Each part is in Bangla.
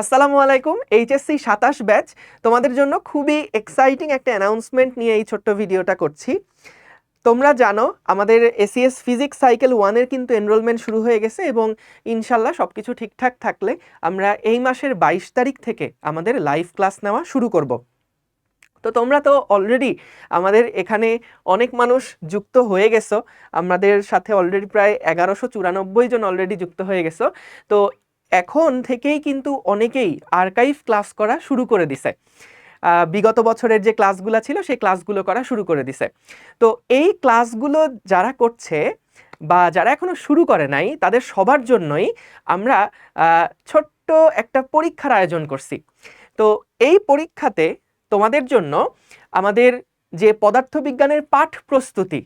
আসসালামু আলাইকুম, এইচএসসি সাতাশ ব্যাচ। তোমাদের জন্য খুবই এক্সাইটিং একটা অ্যানাউন্সমেন্ট নিয়ে এই ছোট্ট ভিডিওটা করছি। তোমরা জানো, আমাদের এসিএস ফিজিক্স সাইকেল ওয়ানের কিন্তু এনরোলমেন্ট শুরু হয়ে গেছে এবং ইনশাল্লাহ সব কিছু ঠিকঠাক থাকলে আমরা এই মাসের বাইশ তারিখ থেকে আমাদের লাইভ ক্লাস নেওয়া শুরু করব। তো তোমরা তো অলরেডি আমাদের এখানে অনেক মানুষ যুক্ত হয়ে গেছো। আমাদের সাথে অলরেডি প্রায় এগারোশো চুরানব্বই জন অলরেডি যুক্ত হয়ে গেছো। তো এখন থেকেই কিন্তু অনেকেই আর্কাইভ ক্লাস করা শুরু করে দিছে। বিগত বছরের যে ক্লাসগুলো ছিল, সেই ক্লাসগুলো করা শুরু করে দিছে। তো এই ক্লাসগুলো যারা করছে বা যারা এখনও শুরু করে নাই, তাদের সবার জন্যই আমরা ছোট্ট একটা পরীক্ষার আয়োজন করছি। তো এই পরীক্ষাতে তোমাদের জন্য আমাদের যে পদার্থবিজ্ঞানের পাঠ প্রস্তুতি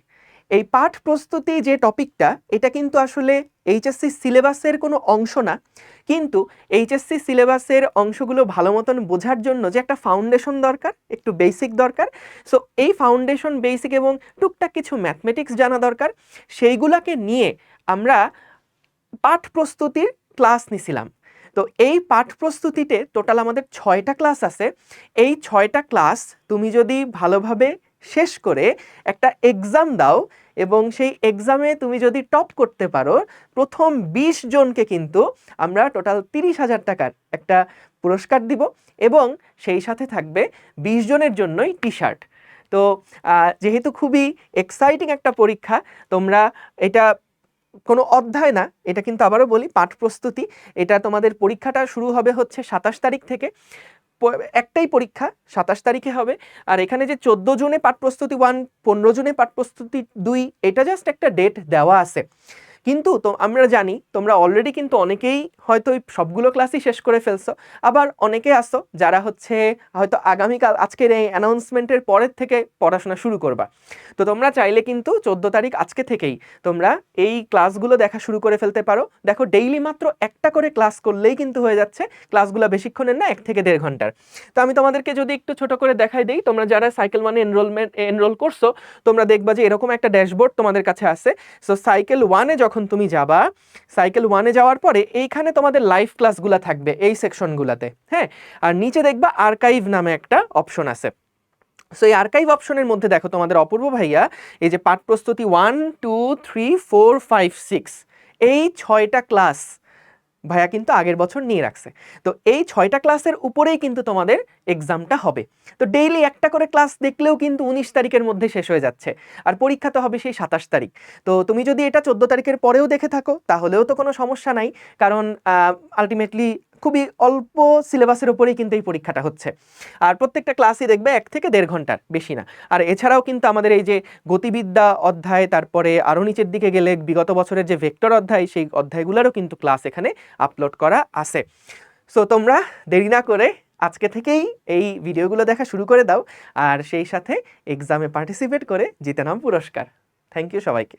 এই পাঠ প্রস্তুতি যে টপিকটা, এটা কিন্তু আসলে এইচএসসি সিলেবাসের কোনো অংশ না। কিন্তু এইচএসসি সিলেবাসের অংশগুলো ভালো মতন বোঝার জন্য যে একটা ফাউন্ডেশন দরকার, একটু বেসিক দরকার। সো এই ফাউন্ডেশন বেসিক এবং টুকটাক কিছু ম্যাথমেটিক্স জানা দরকার। সেইগুলাকে নিয়ে আমরা পাঠ প্রস্তুতির ক্লাস নিছিলাম। তো এই পাঠ প্রস্তুতিতে টোটাল আমাদের ছয়টা ক্লাস আছে। এই ছয়টা ক্লাস তুমি যদি ভালোভাবে শেষ করে একটা এক্সাম দাও এবং সেই এক্সামে তুমি যদি টপ করতে পারো, প্রথম বিশ জনকে কিন্তু আমরা টোটাল তিরিশ হাজার টাকার একটা পুরস্কার দিব এবং সেই সাথে থাকবে বিশ জনের জন্যই টি শার্ট তো যেহেতু খুবই এক্সাইটিং একটা পরীক্ষা, তোমরা এটা কোনো অধ্যায় না, এটা কিন্তু আবারও বলি পাঠ প্রস্তুতি এটা তোমাদের পরীক্ষাটা শুরু হবে হচ্ছে সাতাশ তারিখ থেকে। একটাই পরীক্ষা, সাতাশ তারিখে হবে। আর এখানে যে চোদ্দ জুনে পাঠ প্রস্তুতি ওয়ান, পনেরো জুনে পাঠ প্রস্তুতি দুই, এটা জাস্ট একটা ডেট দেওয়া আছে। কিন্তু তো আমরা জানি, তোমরা অলরেডি কিন্তু অনেকেই হয়তো ওই সবগুলো ক্লাসই শেষ করে ফেলছো। আবার অনেকে আসো যারা হচ্ছে হয়তো আগামীকাল, আজকের এই অ্যানাউন্সমেন্টের পরের থেকে পড়াশোনা শুরু করবা। তো তোমরা চাইলে কিন্তু চোদ্দ তারিখ আজকে থেকেই তোমরা এই ক্লাসগুলো দেখা শুরু করে ফেলতে পারো। দেখো ডেইলি মাত্র একটা করে ক্লাস করলেই কিন্তু হয়ে যাচ্ছে। ক্লাসগুলো বেশিক্ষণের না, এক থেকে দেড় ঘণ্টার। তো আমি তোমাদেরকে যদি একটু ছোট করে দেখাই দিই, তোমরা যারা সাইকেল ওয়ানে এনরোলমেন্ট এনরোল করছ, তোমরা দেখবা যে এরকম একটা ড্যাশবোর্ড তোমাদের কাছে আছে। সো সাইকেল ওয়ানে যখন তুমি যাবা সাইকেল ওয়ানে যাওয়ার পরে এইখানে তোমাদের লাইভ ক্লাসগুলো থাকবে, এই সেকশনগুলোতে হ্যাঁ? আর নিচে দেখবা আর্কাইভ নামে একটা অপশন আছে। সো এই আর্কাইভ অপশনের মধ্যে দেখো তোমাদের অপূর্ব ভাইয়া, এই যে পাঠ প্রস্তুতি one two three four five six এই ছয়টা ক্লাস ভাইয়া কিন্তু আগের বছর নিয়ে রাখছে। তো এই ছয়টা ক্লাসের উপরেই কিন্তু তোমাদের এক্সামটা হবে। তো ডেইলি একটা করে ক্লাস দেখলেও কিন্তু উনিশ তারিখের মধ্যে শেষ হয়ে যাচ্ছে। আর পরীক্ষা তো হবে সেই সাতাশ তারিখ। তো তুমি যদি এটা চোদ্দ তারিখের পরেও দেখে থাকো, তাহলেও তো কোনো সমস্যা নাই। কারণ আলটিমেটলি খুবই অল্প সিলেবাসের উপরেই কিন্তু এই পরীক্ষাটা হচ্ছে। আর প্রত্যেকটা ক্লাসই দেখবে এক থেকে দেড় ঘণ্টার, বেশি না। আর এছাড়াও কিন্তু আমাদের এই যে গতিবিদ্যা অধ্যায়, তারপরে আরও নিচের দিকে গেলে বিগত বছরের যে ভেক্টর অধ্যায়, সেই অধ্যায়গুলোরও কিন্তু ক্লাস এখানে আপলোড করা আছে। সো তোমরা দেরি না করে আজকে থেকেই এই ভিডিওগুলো দেখা শুরু করে দাও। আর সেই সাথে এক্সামে পার্টিসিপেট করে জিতে নাও পুরস্কার। থ্যাংক ইউ সবাইকে।